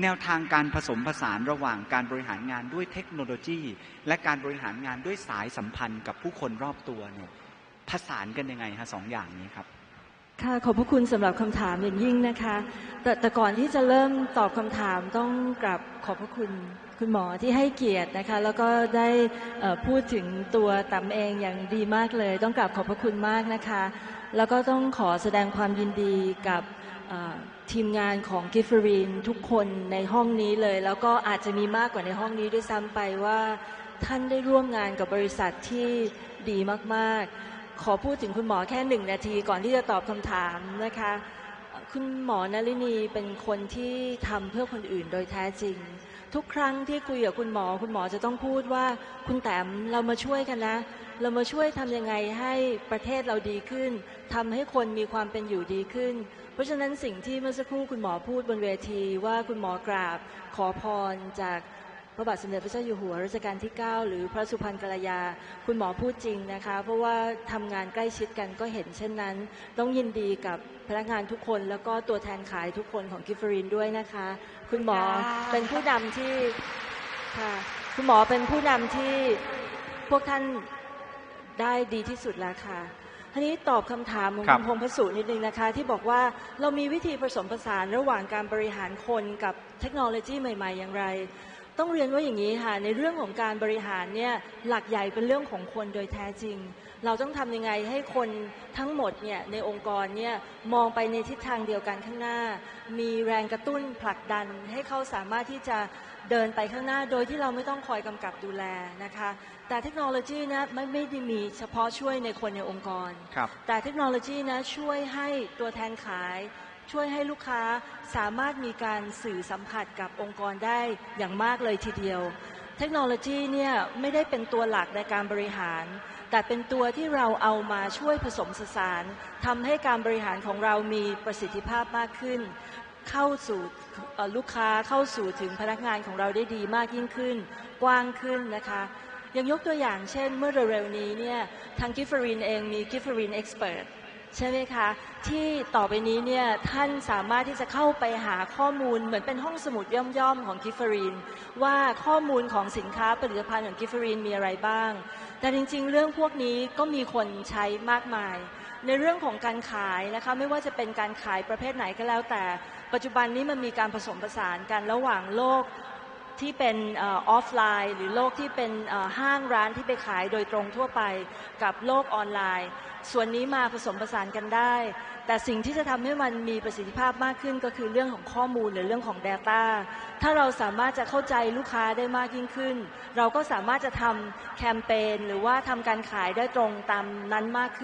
แนวทางการผสมผสานระหว่างการบริหารงานด้วยเทคโนโลยี และการบริหารงานด้วยสายสัมพันธ์กับผู้คนรอบตัวเนี่ยผสานกันยังไงฮะสองอย่างนี้ครับค่ะขอบพระคุณสำหรับคำถามอย่างยิ่งนะคะ แต่แต่ก่อนที่จะเริ่มตอบคำถามต้องกราบขอบพระคุณคุณหมอที่ให้เกียรตินะคะ แล้วก็ได้พูดถึงตัวต๋ำเองอย่างดีมากเลย ต้องกราบขอบพระคุณมากนะคะ แล้วก็ต้องขอแสดงความยินดีกับ ทีมงานของกิฟฟรีนทุกคนในห้องนี้เลย แล้วก็อาจจะมีมากกว่าในห้องนี้ด้วยซ้ำไปว่า ท่านได้ร่วมงานกับบริษัทที่ดีมากๆ ขอพูดถึงคุณหมอแค่หนึ่งนาทีก่อนที่จะตอบคำถามนะคะ คุณหมอนลินีเป็นคนที่ทำเพื่อคนอื่นโดยแท้จริง ทุกครั้งที่คุยกับคุณหมอ คุณหมอจะต้องพูดว่าคุณแต้มเรามาช่วยกันนะ เรามาช่วยทำยังไงให้ประเทศเราดีขึ้นทำให้คนมีความเป็นอยู่ดีขึ้น เพราะฉะนั้นสิ่งที่เมื่อสักครู่คุณหมอพูดบนเวทีว่าคุณหมอกราบ ขอพรจากพระบาทสมเด็จพระเจ้าอยู่หัวรัชกาลที่ 9 หรือพระสุพรรณกัลยา คุณหมอพูดจริงนะคะ เพราะว่าทำงานใกล้ชิดกันก็เห็นเช่นนั้น ต้องยินดีกับพนักงานทุกคนแล้วก็ตัวแทนขายทุกคนของกิฟฟรินด้วยนะคะ คุณหมอเป็นผู้นำที่ค่ะคุณหมอเป็นผู้นำที่พวกท่าน ได้ดีที่สุดแล้วค่ะทีนี้ตอบคำถามของครัคุบณพงษ์พสุนิดนึงนะคะ ที่บอกว่าเรามีวิธีผสมผสานระหว่างการบริหารคนกับเทคโนโลยีใหม่ ๆ อย่างไร ต้องเรียนว่าอย่างนี้ค่ะในเรื่องของการบริหารเนี่ยหลักใหญ่เป็นเรื่องของคนโดยแท้จริง เราต้องทำยังไงให้คนทั้งหมดเนี่ยในองค์กรเนี่ยมองไปในทิศทางเดียวกันข้างหน้า มีแรงกระตุ้นผลักดันให้เขาสามารถที่จะเดินไปข้างหน้าโดยที่เราไม่ต้องคอยกำกับดูแลนะคะ แต่เทคโนโลยีนะไม่ไม่ได้มีเฉพาะช่วยในคนในองค์กรรแต่เทคโนโลยีนะช่วยให้ตัวแทนขายช่วยให้ลูกค้าสามารถมีการสื่อสัมผัสกับองค์กรได้อย่างมากเลยทีเดียว เทคโนโลยีเนี่ยไม่ได้เป็นตัวหลักในการบริหาร แต่เป็นตัวที่เราเอามาช่วยผสมผสานทำให้การบริหารของเรามีประสิทธิภาพมากขึ้น เข้าสู่ลูกค้าเข้าสู่ถึงพนักงานของเราได้ดีมากยิ่งขึ้น กว้างขึ้นนะคะยังยกตัวอย่างเช่น เมื่อเร็วๆนี้เนี่ยทางกิฟเฟอรินเองมีกิฟเฟอรินเอ็กซ์เพรส ใช่ไหมคะ ที่ต่อไปนี้เนี่ยท่านสามารถที่จะเข้าไปหาข้อมูลเหมือนเป็นห้องสมุดย่อมๆของกิฟเฟอรีน ว่าข้อมูลของสินค้าผลิตภัณฑ์ของกิฟเฟอรีนมีอะไรบ้าง แต่จริงๆ เรื่องพวกนี้ก็มีคนใช้มากมาย ในเรื่องของการขายนะคะไม่ว่าจะเป็นการขายประเภทไหนก็แล้วแต่ ปัจจุบันนี้มันมีการผสมผสานกันระหว่างโลก ที่เป็นออฟไลน์ หรือโลกที่เป็นห้างร้านที่ไปขายโดยตรงทั่วไปกับโลกออนไลน์ ส่วนนี้มาผสมผสานกันได้ แต่สิ่งที่จะทำให้มันมีประสิทธิภาพมากขึ้นก็คือเรื่องของข้อมูลหรือเรื่องของ Data ถ้าเราสามารถจะเข้าใจลูกค้าได้มากยิ่งขึ้น เราก็สามารถจะทำแคมเปญหรือว่าทำการขายได้ตรงตามนั้นมากขึ้น